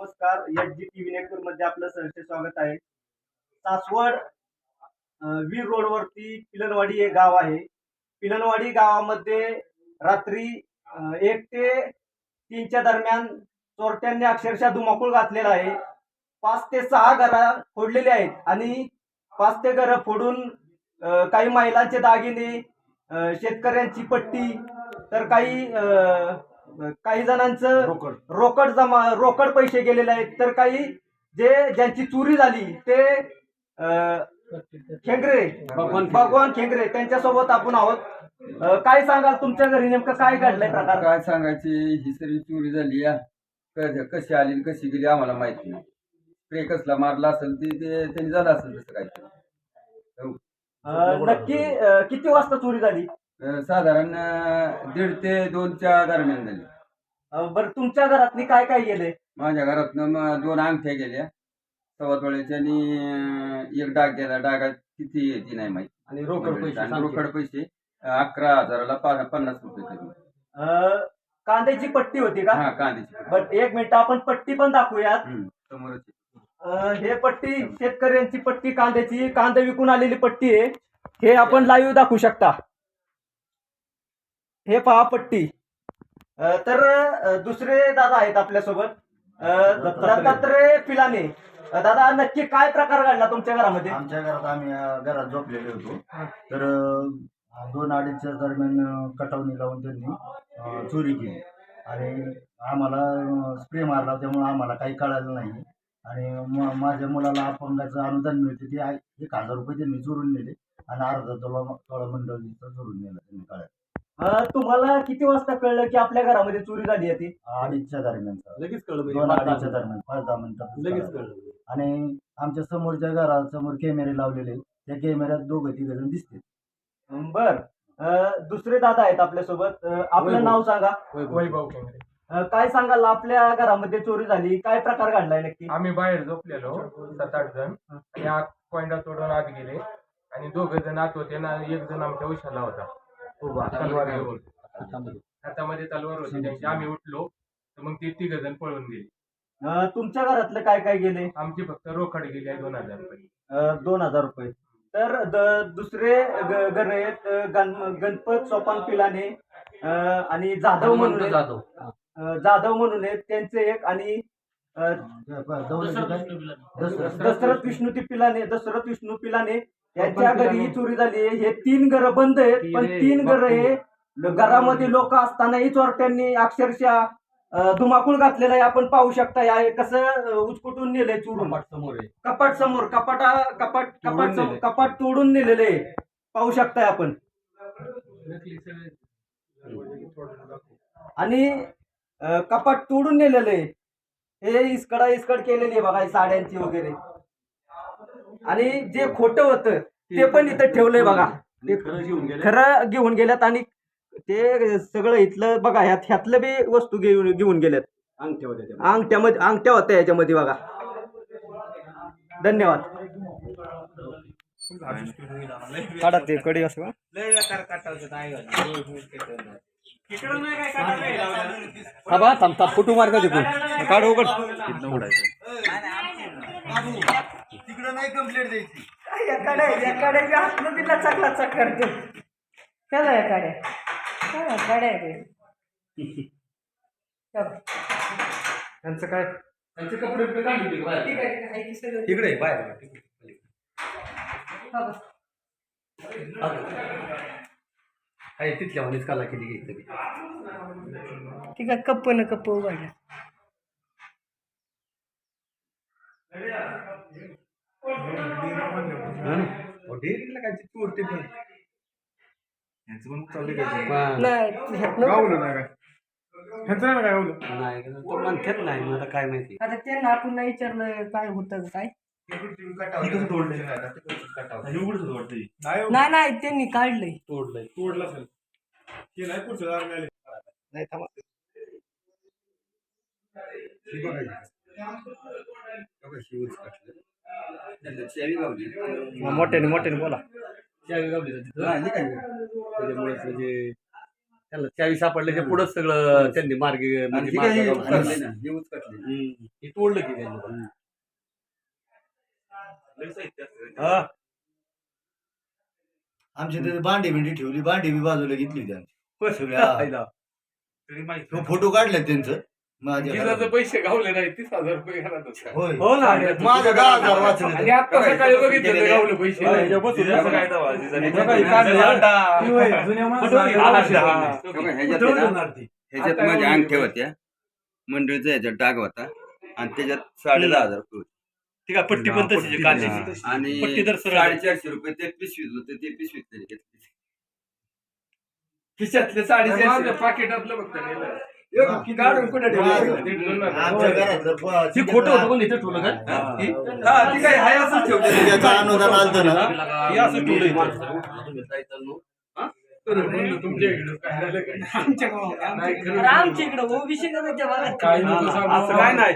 नमस्कार H G T नेटवर्कमध्ये आपलं सहर्ष स्वागत आहे. सासवड वीर रोडवरती पिलनवाडी हे गाव आहे. पिलनवाडी गावामध्ये रात्री एक ते तीनच्या दरम्यान चोरट्यांनी अक्षरशः धुमाकूळ घातलेला आहे. पाच ते सहा घरं फोडलेली आहेत आणि पाच ते घरं फोडून काही महिलांचे दागिने शेतकऱ्यांची पट्टी तर काही काही जणांचं रोकड. रोकड जमा रोकड पैसे गेलेले आहेत. तर काही जे ज्यांची चोरी झाली ते अं, खेंगरे भगवान भगवान खेंगरे त्यांच्यासोबत आपण आहोत. अं, काय सांगाल तुमच्या घरी नेमकं काय घडलंय प्रकार? काय सांगायची ही सगळी चोरी झाली या. क- कशी आली आणि कशी गेली आम्हाला माहिती नाही. स्प्रे कसला मारला असेल ते ते त्यांनी झालं असेल तसं. अं, नक्की अं, किती वाजता चोरी झाली? अं, साधारण अं, दीड ते दोनच्या दरम्यान झाली. अं, बरं तुमच्या घरातनी काय काय गेले? माझ्या घरातनं मग दोन अंगठ्या गेल्या. सव्वा तोळ्याच्या आणि अं, एक डाग गेला. डागात किती आहे ती नाही माहिती. आणि रोकड पैसे आणि सांगते. रोकड पैसे अं, अकरा हजाराला पा- पन्नास रुपये अं, कांद्याची पट्टी होती का? हा कांद्याची बरं एक मिनिट आपण पट्टी पण दाखवूयात. हम्म, समोरच आहे. अं, हे पट्टी शेतकऱ्यांची पट्टी कांद्याची. कांदा विकून आलेली पट्टी आहे. हे आपण लाईव्ह दाखवू शकता. हे पहा पट्टी. तर दुसरे दादा आहेत आपल्यासोबत. दत्तात्रय पिलाने. दादा नक्की काय प्रकार घडला तुमच्या घरामध्ये? आमच्या घरात आम्ही घरात झोपलेले होतो. तर दोन अडीचच्या दरम्यान कटावणी लावून त्यांनी चोरी केली. आणि आम्हाला स्प्रे मारला त्यामुळे आम्हाला काही कळालं नाही. आणि माझ्या मुलाला अपंगाचं अनुदान मिळते ते एक हजार रुपये त्यांनी चोरून नेले. आणि अर्धा तोळा तोळा मंडळीचं चोरून नेलं त्यांनी काळ्या अं, तुम्हाला किती वाजता कळलं की आपल्या घरामध्ये चोरी झाली आहे ती? अडीचच्या दरम्यानचा लगेच कळलं म्हणजे दोन पाच अडीचच्या दहा दरम्यान पाच दहा मिनिटात लगेच कळालं. कळलं आणि आमच्या समोरच्या घरासमोर कॅमेरे लावलेले आहेत. त्या कॅमेऱ्यात दोघं तिघ जण दिसते बर. अं, दुसरे दादा आहेत आपल्यासोबत. अं, आपलं वैभव. नाव सांगा. वैभव. केंद्रे अं, काय सांगाल? आपल्या घरामध्ये चोरी झाली. काय प्रकार घडलाय नक्की? आम्ही बाहेर झोपलेलो सात आठ जण. आणि आत कोंडा तोडून आत गेले. आणि दोघ जण आत होते ना एक जण आमच्या उशाला होता. तलवार घेऊन हातामध्ये तलवार होती. त्यांची आम्ही उठलो तर मग ते तिघ जण पळून गेले. अं, तुमच्या घरातलं काय काय गेले? आमची फक्त रोकड गेली आहे दोन हजार रुपये. अं, दोन हजार रुपये. तर द- दुसरे ग- घर आहेत अं, गण- गणपत सोपान पिलाने अं, आणि जाधव म्हणून आहेत. जाधव. अं, जाधव म्हणून आहेत. त्यांचे एक आणि अं? दसरथ. दशरथ विष्णू ती पिलाने दशरथ विष्णू पिलाने यांच्या घरी ही चोरी झाली हे तीन घर बंद आहेत. पण तीन घर हे घरामध्ये लोक असतानाही चोरट्यांनी अक्षरशः धुमाकूळ घातलेला आहे. आपण पाहू शकता या कसं उचकुटून नेलंय चोरून. कपाट समोर कपाट समोर कपाटा कपाट कपाट समोर. कपाट तोडून नेलेले आहे. पाहू शकताय आपण. आणि कपाट तोडून नेलेलं आहे. हे इसकडा इसकड केलेली आहे बघा साड्यांची वगैरे. आणि जे खोटं होतं ते पण इथं ठेवलंय बघा. खरं घेऊन गेले. खरं घेऊन गेल्यात आणि ते सगळं इथलं बघा ह्यात ह्यातलं बी वस्तू घेऊन घेऊन गेल्यात अंगठ्या होत्या त्या. अंगठ्यामध्ये अंगठ्या होत्या याच्यामध्ये बघा. धन्यवाद. काढा ते कडी असं. हा बा थांब थांब फोटो मार का तिकडून? काढ उघड. नाही कंप्लेंट द्यायची. एकाडे एकाडे बी हातनं बी लचक लचक करते चलो एकाडे चलो एकाडे रे चलो. त्यांचं काय? त्यांचे कपडे बिपडे काढले होते का बाहेर? ठीक आहे, ठीक आहे हे सगळं- तिकडे बाहेर तिकडे. हा. बस. आहे तिथल्या म्हणेच काला केली घेतली ठीक आहे कप्प न कप्प उघडला. डेअरीला काय पण नाही ह्यातनं- नाही तो म्हणतात नाही मला काय माहिती आता त्यांना आपण नाही विचारलं काय होतं काय नाही नाही त्यांनी काढलंय तोडलंय नाही थांबा बघा, काढलं. त्याला चावी लावली. मोठ्याने मोठ्याने बोला चावी गावली? त्याच्यामुळे ते जे त्याला चावी सापडल्याच्या पुढं सगळं त्यांनी मार्गी म्हणजे मार्ग काढला. ना, हे उचकटली. हे तोडलं की त्यांनी हा. आमची तिथे भांडी बिंडी ठेवली भांडी बी बाजूला घेतली होती आमची सगळी, हा. फायदा. तो फोटो काढले त्यांचं माझ्या. पैसे गावले नाही तीस हजार रुपये घरात होते. होय हो ना दहा हजार वाचले आणि आता सकाळी बघितलं ते गावले पैसे होय, हे बसून जिजाचं बसून. काय दावा, जिजाने हे बघा, हे काढलं. होय, जुन्या माणसाला हा, हा, दहा. हा. हे बघा, ह्याच्यात कुठं आहे ना, होणार ती? ह्याच्यात आता माझ्या एवढी अंगठ्या होत्या मंडळीचा ह्याच्यात डाग होता आणि त्याच्यात साडे दहा हजार रुपये होते. ठीक आहे पट्टी पण तशीच आहे, कांद्याची तशी. आणि पट्टी तर सरळ आहे. साडेचारशे रुपये ते पिशवीत होते ते पिशवीत तरी घेतले खिशातले साडेचारशे पाकिटातलं नेलं. ठेवलं? हे खोटं होतं पण इथे ठेवलं काय? हा. ती काय हाय असंच ठेवते त्याचं अनुदान आलतं ना. हे असं ठेवलं इथं. तुमच्या इकडं काय आमच्या इकडं. ओबीसी काय नाही.